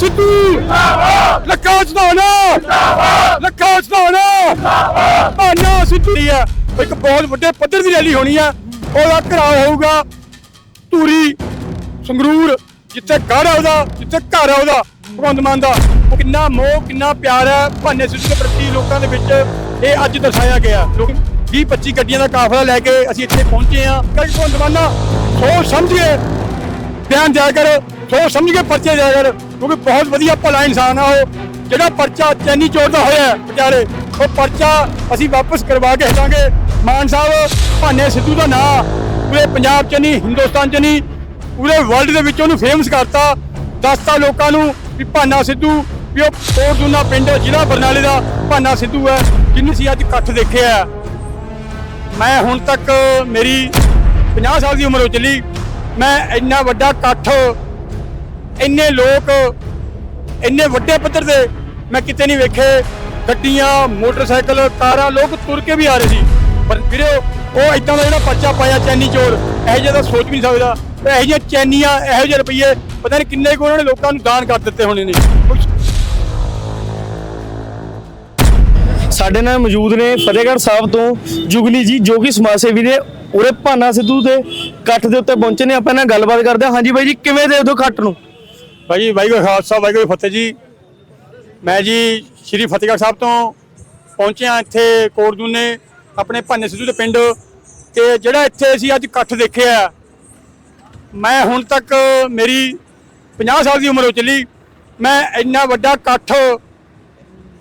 ਸਿੱਧੂ। ਜਿੰਦਾਬਾਦ ਲੱਖਾ ਚੜਾਉਣਾ ਜਿੰਦਾਬਾਦ ਲੱਖਾ ਚੜਾਉਣਾ ਭਾਨਾ ਸਿੱਧੂ ਆ ਇੱਕ ਬਹੁਤ ਵੱਡੇ ਪੱਧਰ ਦੀ ਰੈਲੀ ਹੋਣੀ ਆ ਉਹਦਾ ਘਰਾਓ ਹੋਊਗਾ। ਧੂਰੀ, ਸੰਗਰੂਰ, ਜਿੱਥੇ ਘਰ ਆ ਉਹਦਾ, ਜਿੱਥੇ ਘਰ ਆ ਉਹਦਾ, ਭਗਵੰਤ ਮਾਨ ਦਾ। ਉਹ ਕਿੰਨਾ ਮੋਹ, ਕਿੰਨਾ ਪਿਆਰ ਹੈ ਭਾਨੇ ਸਿੱਧੂ ਦੇ ਪ੍ਰਤੀ ਲੋਕਾਂ ਦੇ ਵਿੱਚ। ਇਹ ਅੱਜ ਦਰਸਾਇਆ ਗਿਆ। ਲੋਕ 20 25 ਗੱਡੀਆਂ ਦਾ ਕਾਫਲਾ ਲੈ ਕੇ ਅਸੀਂ ਇੱਥੇ ਪਹੁੰਚੇ ਆ ਕੱਲ ਭਗਵੰਤ ਮਾਨ ਨਾ ਸੋਚ ਸਮਝੀਏ ਬਿਆਨ ਦਿਆ ਕਰ, ਸੋਚ ਸਮਝ ਕੇ ਪਰਚੇ ਦਿਆ ਕਰ, ਕਿਉਂਕਿ ਬਹੁਤ ਵਧੀਆ ਭਲਾ ਇਨਸਾਨ ਆ ਉਹ। ਜਿਹੜਾ ਪਰਚਾ ਚੈਨੀ ਚੋਰ ਦਾ ਹੋਇਆ ਵਿਚਾਰੇ, ਉਹ ਪਰਚਾ ਅਸੀਂ ਵਾਪਸ ਕਰਵਾ ਕੇ ਹਟਾਂਗੇ। ਮਾਨ ਸਾਹਿਬ, ਭਾਨੇ ਸਿੱਧੂ ਦਾ ਨਾਂ, ਪੂਰੇ ਪੰਜਾਬ 'ਚ ਨਹੀਂ, ਹਿੰਦੁਸਤਾਨ 'ਚ ਨਹੀਂ, ਪੂਰੇ ਵਰਲਡ ਦੇ ਵਿੱਚ ਉਹਨੂੰ ਫੇਮਸ ਕਰਤਾ। ਦੱਸਤਾ ਲੋਕਾਂ ਨੂੰ ਵੀ ਭਾਨਾ ਸਿੱਧੂ, ਵੀ ਉਹ ਕੋਟਦੂਨਾ ਪਿੰਡ, ਜ਼ਿਲ੍ਹਾ ਬਰਨਾਲੇ ਦਾ ਭਾਨਾ ਸਿੱਧੂ ਹੈ, ਜਿਹਨੂੰ ਅਸੀਂ ਅੱਜ ਇਕੱਠ ਦੇਖਿਆ ਮੈਂ ਹੁਣ ਤੱਕ ਮੇਰੀ 50 ਸਾਲ ਦੀ ਉਮਰ ਹੋ ਚੱਲੀ। ਮੈਂ ਇੰਨਾ ਵੱਡਾ ਇਕੱਠ, ਇੰਨੇ ਲੋਕ, ਇੰਨੇ ਵੱਡੇ ਪੱਧਰ 'ਤੇ ਮੈਂ ਕਿਤੇ ਨਹੀਂ ਵੇਖੇ। ਗੱਡੀਆਂ, ਮੋਟਰਸਾਈਕਲ, ਕਾਰਾਂ, ਲੋਕ ਤੁਰ ਕੇ ਵੀ ਆ ਰਹੇ ਸੀ। ਪਰ ਵੀਰੇ, ਉਹ ਇਦਾਂ ਦਾ ਜਿਹੜਾ ਪਰਚਾ ਪਾਇਆ ਚੈਨੀ ਚੋਰ, ਇਹੋ ਜਿਹਾ ਤਾਂ ਸੋਚ ਵੀ ਨਹੀਂ ਸਕਦਾ। ਤੇ ਇਹੋ ਜਿਹੀਆਂ ਚੈਨੀਆਂ, ਇਹੋ ਜਿਹੇ ਰੁਪਈਏ, ਪਤਾ ਨਹੀਂ ਕਿੰਨੇ ਕੁ ਉਹਨਾਂ ਨੇ ਲੋਕਾਂ ਨੂੰ ਦਾਨ ਕਰ ਦਿੱਤੇ ਹੋਣੇ ਨੇ। ਸਾਡੇ ਨਾਲ ਮੌਜੂਦ ਨੇ ਫਤਿਹਗੜ੍ਹ ਸਾਹਿਬ ਤੋਂ ਜੁਗਲੀ ਜੀ, ਜੋ ਕਿ ਸਮਾਜ ਸੇਵੀ ਨੇ, ਉਰੇ ਭਾਨਾ ਸਿੱਧੂ ਦੇ ਇਕੱਠ ਦੇ ਉੱਤੇ ਪਹੁੰਚੇ ਨੇ, ਆਪਾਂ ਇਹਨਾਂ ਨਾਲ ਗੱਲਬਾਤ ਕਰਦੇ ਹਾਂ। ਹਾਂਜੀ ਬਾਈ ਜੀ, ਕਿਵੇਂ ਦੇਖਦੇ ਹੋ ਇਕੱਠ ਨੂੰ? ਭਾਈ ਵਾਹਿਗੁਰੂ ਖਾਲਸਾ, ਵਾਹਿਗੁਰੂ ਫਤਿਹ ਜੀ। ਮੈਂ ਜੀ ਸ਼੍ਰੀ ਫਤਿਹਗੜ੍ਹ ਸਾਹਿਬ ਤੋਂ ਪਹੁੰਚਿਆ ਇੱਥੇ ਕੋਟਦੂਨੇ ਆਪਣੇ ਭਾਨੇ ਸਿੱਧੂ ਦੇ ਪਿੰਡ। ਤੇ ਜਿਹੜਾ ਇੱਥੇ ਅਸੀਂ ਅੱਜ ਇਕੱਠ ਦੇਖਿਆ, ਮੈਂ ਹੁਣ ਤੱਕ ਮੇਰੀ 50 ਸਾਲ ਦੀ ਉਮਰ ਹੋ ਚੱਲੀ। ਮੈਂ ਇੰਨਾ ਵੱਡਾ ਇਕੱਠ,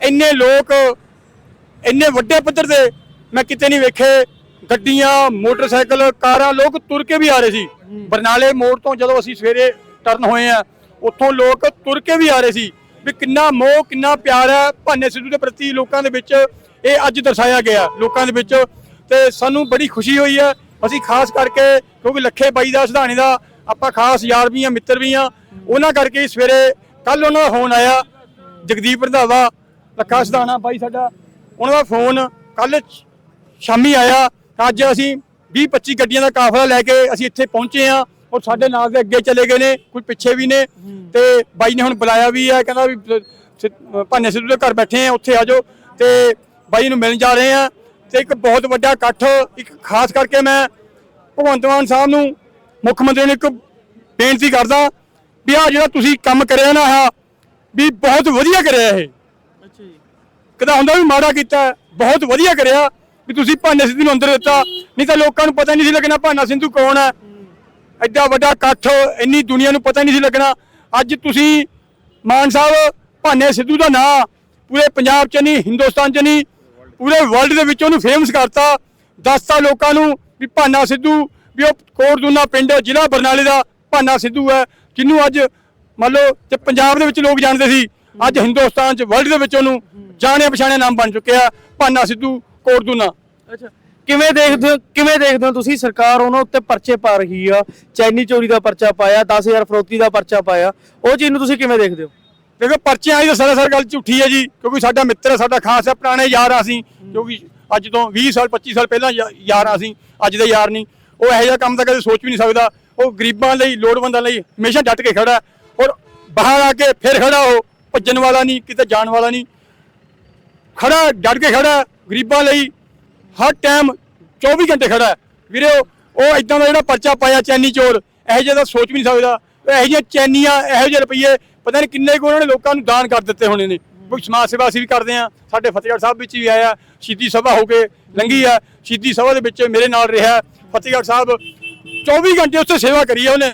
ਇੰਨੇ ਲੋਕ, ਇੰਨੇ ਵੱਡੇ ਪੱਧਰ 'ਤੇ ਮੈਂ ਕਿਤੇ ਨਹੀਂ ਵੇਖੇ। ਗੱਡੀਆਂ ਮੋਟਰਸਾਈਕਲ ਕਾਰਾਂ ਲੋਕ ਤੁਰ ਕੇ ਵੀ ਆ ਰਹੇ ਸੀ। ਬਰਨਾਲੇ ਮੋੜ ਤੋਂ ਜਦੋਂ ਅਸੀਂ ਸਵੇਰੇ ਟਰਨ ਹੋਏ ਆ ਉੱਥੋਂ ਲੋਕ ਤੁਰ ਕੇ ਵੀ ਆ ਰਹੇ ਸੀ ਵੀ ਕਿੰਨਾ ਮੋਹ ਕਿੰਨਾ ਪਿਆਰ ਹੈ ਭਾਨੇ ਸਿੱਧੂ ਦੇ ਪ੍ਰਤੀ ਲੋਕਾਂ ਦੇ ਵਿੱਚ। ਇਹ ਅੱਜ ਦਰਸਾਇਆ ਗਿਆ ਲੋਕਾਂ ਦੇ ਵਿੱਚ ਤੇ ਸਾਨੂੰ ਬੜੀ ਖੁਸ਼ੀ ਹੋਈ ਹੈ। ਅਸੀਂ ਖਾਸ ਕਰਕੇ ਕਿਉਂਕਿ ਲੱਖੇ ਬਾਈ ਦਾ ਸਿਧਾਣੇ ਦਾ ਆਪਾਂ ਖਾਸ ਯਾਰ ਵੀ ਆ ਮਿੱਤਰ ਵੀ ਆ ਉਹਨਾਂ ਕਰਕੇ ਹੀ ਸਵੇਰੇ ਕੱਲ ਉਹਨਾਂ ਦਾ ਫੋਨ ਆਇਆ। ਜਗਦੀਪ ਰੰਧਾਵਾ ਲੱਖਾ ਸਿਧਾਣਾ ਬਾਈ ਸਾਡਾ ਉਹਨਾਂ ਦਾ ਫੋਨ ਕੱਲ ਸ਼ਾਮੀ ਆਇਆ। ਅੱਜ ਅਸੀਂ 20 25 ਗੱਡੀਆਂ ਦਾ ਕਾਫਲਾ ਲੈ ਕੇ ਅਸੀਂ ਇੱਥੇ ਪਹੁੰਚੇ ਆ ਔਰ ਸਾਡੇ ਨਾਲ ਦੇ ਅੱਗੇ ਚਲੇ ਗਏ ਨੇ ਕੋਈ ਪਿੱਛੇ ਵੀ ਨੇ ਤੇ ਬਾਈ ਨੇ ਹੁਣ ਬੁਲਾਇਆ ਵੀ ਹੈ ਕਹਿੰਦਾ ਵੀ ਭਾਨੇ ਸਿੱਧੂ ਦੇ ਘਰ ਬੈਠੇ ਆ ਉੱਥੇ ਆ ਜਾਓ ਤੇ ਬਾਈ ਨੂੰ ਮਿਲਣ ਜਾ ਰਹੇ ਆ ਤੇ ਇੱਕ ਬਹੁਤ ਵੱਡਾ ਇਕੱਠ ਇੱਕ ਖਾਸ ਕਰਕੇ ਮੈਂ ਭਗਵੰਤ ਮਾਨ ਸਾਹਿਬ ਨੂੰ ਮੁੱਖ ਮੰਤਰੀ ਨੂੰ ਇੱਕ ਬੇਨਤੀ ਕਰਦਾ ਵੀ ਆ ਜਿਹੜਾ ਤੁਸੀਂ ਕੰਮ ਕਰਿਆ ਨਾ ਆ ਵੀ ਬਹੁਤ ਵਧੀਆ ਕਰਿਆ ਇਹ। ਅੱਛਾ ਜੀ। ਕਦਾ ਹੁੰਦਾ ਵੀ ਮਾੜਾ ਕੀਤਾ ਬਹੁਤ ਵਧੀਆ ਕਰਿਆ ਵੀ ਤੁਸੀਂ ਭਾਨਾ ਸਿੱਧੂ ਨੂੰ ਅੰਦਰ ਦਿੱਤਾ। ਨਹੀਂ ਤਾਂ ਲੋਕਾਂ ਨੂੰ ਪਤਾ ਨਹੀਂ ਸੀ ਲੱਗਣਾ ਭਾਨਾ ਸਿੱਧੂ ਕੌਣ ਹੈ। ਐਡਾ ਵੱਡਾ ਇਕੱਠ, ਇੰਨੀ ਦੁਨੀਆ ਨੂੰ ਪਤਾ ਨਹੀਂ ਸੀ ਲੱਗਣਾ। ਅੱਜ ਤੁਸੀਂ ਮਾਨ ਸਾਹਿਬ, ਭਾਨੇ ਸਿੱਧੂ ਦਾ ਨਾਂ ਪੂਰੇ ਪੰਜਾਬ 'ਚ ਨਹੀਂ, ਹਿੰਦੁਸਤਾਨ 'ਚ ਨਹੀਂ, ਪੂਰੇ ਵਰਲਡ ਦੇ ਵਿੱਚ ਉਹਨੂੰ ਫੇਮਸ ਕਰਤਾ। ਦੱਸਤਾ ਲੋਕਾਂ ਨੂੰ ਵੀ ਭਾਨਾ ਸਿੱਧੂ, ਵੀ ਉਹ ਕੋਟਦੂਨਾ ਪਿੰਡ, ਜ਼ਿਲ੍ਹਾ ਬਰਨਾਲੇ ਦਾ ਭਾਨਾ ਸਿੱਧੂ ਹੈ। ਜਿਹਨੂੰ ਅੱਜ ਮੰਨ ਲਓ ਤੇ ਪੰਜਾਬ ਦੇ ਵਿੱਚ ਲੋਕ ਜਾਣਦੇ ਸੀ, ਅੱਜ ਹਿੰਦੁਸਤਾਨ 'ਚ ਵਰਲਡ ਦੇ ਵਿੱਚ ਉਹਨੂੰ ਜਾਣਿਆ ਪਛਾਣਿਆ ਨਾਮ ਬਣ ਚੁੱਕਿਆ ਭਾਨਾ ਸਿੱਧੂ ਕੋਟਦੂਨਾ ਅੱਛਾ। ਕਿਵੇਂ ਦੇਖਦੇ ਹੋ ਕਿਵੇਂ ਦੇਖਦੇ ਹੋ ਤੁਸੀਂ? ਸਰਕਾਰ ਉਹਨਾਂ ਉੱਤੇ ਪਰਚੇ ਪਾ ਰਹੀ ਆ। ਚੈਨੀ ਚੋਰੀ ਦਾ ਪਰਚਾ ਪਾਇਆ 10000 ਫਰੋਤੀ ਦਾ ਪਰਚਾ ਪਾਇਆ। ਉਹ ਚੀਜ਼ ਨੂੰ ਤੁਸੀਂ ਕਿਵੇਂ ਦੇਖਦੇ ਹੋ? ਦੇਖੋ ਪਰਚਿਆਂ ਦੀ ਤਾਂ ਸਰਾਸਰ ਗੱਲ ਝੂਠੀ ਹੈ ਜੀ ਕਿਉਂਕਿ ਸਾਡਾ ਮਿੱਤਰ ਹੈ ਸਾਡਾ ਖਾਸ ਹੈ ਪੁਰਾਣੇ ਯਾਰ ਆ ਅਸੀਂ। ਕਿਉਂਕਿ ਅੱਜ ਤੋਂ 20 ਸਾਲ 25 ਸਾਲ ਪਹਿਲਾਂ ਯਾ- ਯਾਰ ਆ ਅਸੀਂ ਅੱਜ ਦੇ ਯਾਰ ਨਹੀਂ। ਉਹ ਇਹੋ ਜਿਹਾ ਕੰਮ ਤਾਂ ਕਦੇ ਸੋਚ ਵੀ ਨਹੀਂ ਸਕਦਾ। ਉਹ ਗਰੀਬਾਂ ਲਈ ਲੋੜਵੰਦਾਂ ਲਈ ਹਮੇਸ਼ਾ ਡਟ ਕੇ ਖੜਾ ਔਰ ਬਾਹਰ ਆ ਕੇ ਫਿਰ ਖੜਾ ਉਹ ਭੱਜਣ ਵਾਲਾ ਨਹੀਂ ਕਿਤੇ ਜਾਣ ਵਾਲਾ ਨਹੀਂ। ਖੜਾ ਡਟ ਕੇ ਖੜਾ ਗਰੀਬਾਂ ਲਈ ਹਰ ਟਾਈਮ 24 ਘੰਟੇ ਖੜਾ ਹੈ। ਵੀਰੇ, ਉਹ- ਉਹ ਇਦਾਂ ਦਾ ਜਿਹੜਾ ਪਰਚਾ ਪਾਇਆ ਚੈਨੀ ਚੋਰ, ਇਹੋ ਜਿਹਾ ਤਾਂ ਸੋਚ ਵੀ ਨਹੀਂ ਸਕਦਾ। ਇਹੋ ਜਿਹੀਆਂ ਚੈਨੀਆਂ, ਇਹੋ ਜਿਹੇ ਰੁਪਈਏ, ਪਤਾ ਨਹੀਂ ਕਿੰਨੇ ਕੁ ਉਹਨਾਂ ਨੇ ਲੋਕਾਂ ਨੂੰ ਦਾਨ ਕਰ ਦਿੱਤੇ ਹੋਣੇ ਨੇ। ਕੋਈ ਸਮਾਜ ਸੇਵਾ ਅਸੀਂ ਵੀ ਕਰਦੇ ਆ ਸਾਡੇ ਫਤਿਹਗੜ੍ਹ ਸਾਹਿਬ ਵਿੱਚ ਵੀ ਆਇਆ ਸ਼ਹੀਦੀ ਸਭਾ ਹੋ ਕੇ ਲੰਗੀ ਆ ਸ਼ਹੀਦੀ ਸਭਾ ਦੇ ਵਿੱਚ ਮੇਰੇ ਨਾਲ ਰਿਹਾ ਫਤਿਹਗੜ੍ਹ ਸਾਹਿਬ 24 ਘੰਟੇ ਉੱਥੇ ਸੇਵਾ ਕਰੀ ਆ ਉਹਨੇ।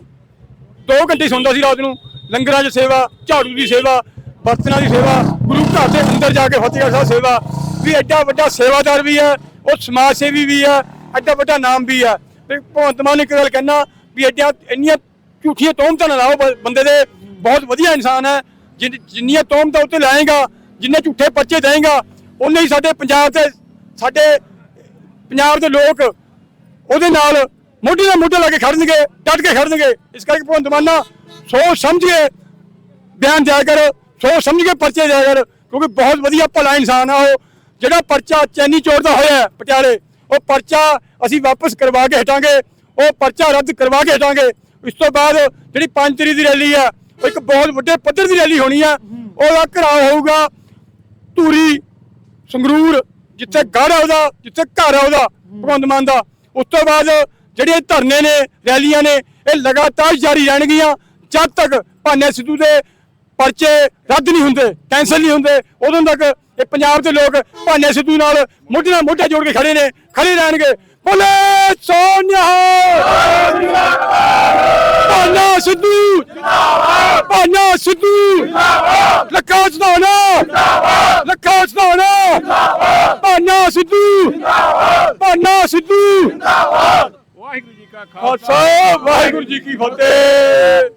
2 ਘੰਟੇ ਸੌਂਦਾ ਸੀ ਰਾਤ ਨੂੰ। ਲੰਗਰਾਂ 'ਚ ਸੇਵਾ, ਝਾੜੂ ਦੀ ਸੇਵਾ, ਬਰਤਨਾਂ ਦੀ ਸੇਵਾ, ਗੁਰੂ ਘਰ ਦੇ ਅੰਦਰ ਜਾ ਕੇ ਫਤਿਹਗੜ੍ਹ ਸਾਹਿਬ ਸੇਵਾ। ਵੀ ਐਡਾ ਵੱਡਾ ਸੇਵਾਦਾਰ ਵੀ ਹੈ, ਉਹ ਸਮਾਜ ਸੇਵੀ ਵੀ ਹੈ, ਐਡਾ ਵੱਡਾ ਨਾਮ ਵੀ ਹੈ। ਤੇ ਭਗਵੰਤ ਮਾਨ ਨੂੰ ਇੱਕ ਗੱਲ ਕਹਿਣਾ ਵੀ ਐਡੀਆਂ ਇੰਨੀਆਂ ਝੂਠੀਆਂ ਤੋਹਮਤਾਂ ਨਾ ਲਾਓ ਬ- ਬੰਦੇ ਦੇ, ਬਹੁਤ ਵਧੀਆ ਇਨਸਾਨ ਹੈ, ਜਿਨ- ਜਿੰਨੀਆਂ ਤੋਹਮਤਾਂ ਉੱਤੇ ਲਾਏਗਾ, ਜਿੰਨੇ ਝੂਠੇ ਪਰਚੇ ਦੇਏਗਾ ਉਹਨੇ ਹੀ ਸਾਡੇ ਪੰਜਾਬ ਤੇ ਸਾਡੇ ਪੰਜਾਬ ਦੇ ਲੋਕ ਉਹਦੇ ਨਾਲ ਮੋਢੇ ਨਾਲ ਮੋਢੇ ਲਾ ਕੇ ਖੜਨਗੇ, ਡਟ ਕੇ ਖੜਨਗੇ। ਇਸ ਕਰਕੇ ਭਗਵੰਤ ਮਾਨ ਨਾ ਸੋਚ ਕੇ ਬਿਆਨ ਦਿਆ ਕਰ, ਸੋਚ ਸਮਝ ਕੇ ਪਰਚੇ ਦਿਆ ਕਰ, ਕਿਉਂਕਿ ਬਹੁਤ ਵਧੀਆ ਭਲਾ ਇਨਸਾਨ ਆ ਉਹ। ਜਿਹੜਾ ਪਰਚਾ ਚੈਨੀ ਚੋਰ ਦਾ ਹੋਇਆ ਪਟਿਆਲੇ, ਉਹ ਪਰਚਾ ਅਸੀਂ ਵਾਪਸ ਕਰਵਾ ਕੇ ਹਟਾਂਗੇ, ਉਹ ਪਰਚਾ ਰੱਦ ਕਰਵਾ ਕੇ ਹਟਾਂਗੇ। ਇਸ ਤੋਂ ਬਾਅਦ ਜਿਹੜੀ 5 ਤਰੀਕ ਦੀ ਰੈਲੀ ਆ ਇੱਕ ਬਹੁਤ ਵੱਡੇ ਪੱਧਰ ਦੀ ਰੈਲੀ ਹੋਣੀ ਆ ਉਹਦਾ ਘਰਾਓ ਹੋਊਗਾ ਧੂਰੀ, ਸੰਗਰੂਰ, ਜਿੱਥੇ ਗੜ ਆ ਉਹਦਾ, ਜਿੱਥੇ ਘਰ ਆ ਉਹਦਾ, ਭਗਵੰਤ ਮਾਨ ਦਾ। ਉਸ ਤੋਂ ਬਾਅਦ ਜਿਹੜੇ ਧਰਨੇ ਨੇ, ਰੈਲੀਆਂ ਨੇ, ਇਹ ਲਗਾਤਾਰ ਜਾਰੀ ਰਹਿਣਗੀਆਂ। ਜਦ ਤੱਕ ਭਾਨੇ ਸਿੱਧੂ ਦੇ ਪਰਚੇ ਰੱਦ ਨਹੀਂ ਹੁੰਦੇ ਕੈਂਸਲ ਨਹੀਂ ਹੁੰਦੇ, ਉਦੋਂ ਤੱਕ ਇਹ ਪੰਜਾਬ ਦੇ ਲੋਕ ਭਾਨੇ ਸਿੱਧੂ ਨਾਲ ਮੋਢੇ ਨਾਲ ਮੋਢਾ ਜੋੜ ਕੇ ਖੜੇ ਨੇ ਖੜੇ ਰਹਿਣਗੇ। ਬੋਲੇ ਸੋਨਿਆ ਭਾਨਾ ਸਿੱਧੂ! ਜਿੰਦਾਬਾਦ ਭਾਨਾ ਸਿੱਧੂ! ਜਿੰਦਾਬਾਦ ਲੱਖਾ ਚੜਾਉਣਾ ਜਿੰਦਾਬਾਦ ਲੱਖਾ ਚੜਾਉਣਾ ਜਿੰਦਾਬਾਦ ਭਾਨਾ ਸਿੱਧੂ! ਜਿੰਦਾਬਾਦ ਭਾਨਾ ਸਿੱਧੂ! ਜਿੰਦਾਬਾਦ ਵਾਹਿਗੁਰੂ ਜੀ ਕਾ ਖਾਲਸਾ ਵਾਹਿਗੁਰੂ ਜੀ ਕੀ ਫਤਿਹ।